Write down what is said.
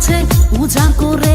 মাঝে উজা করে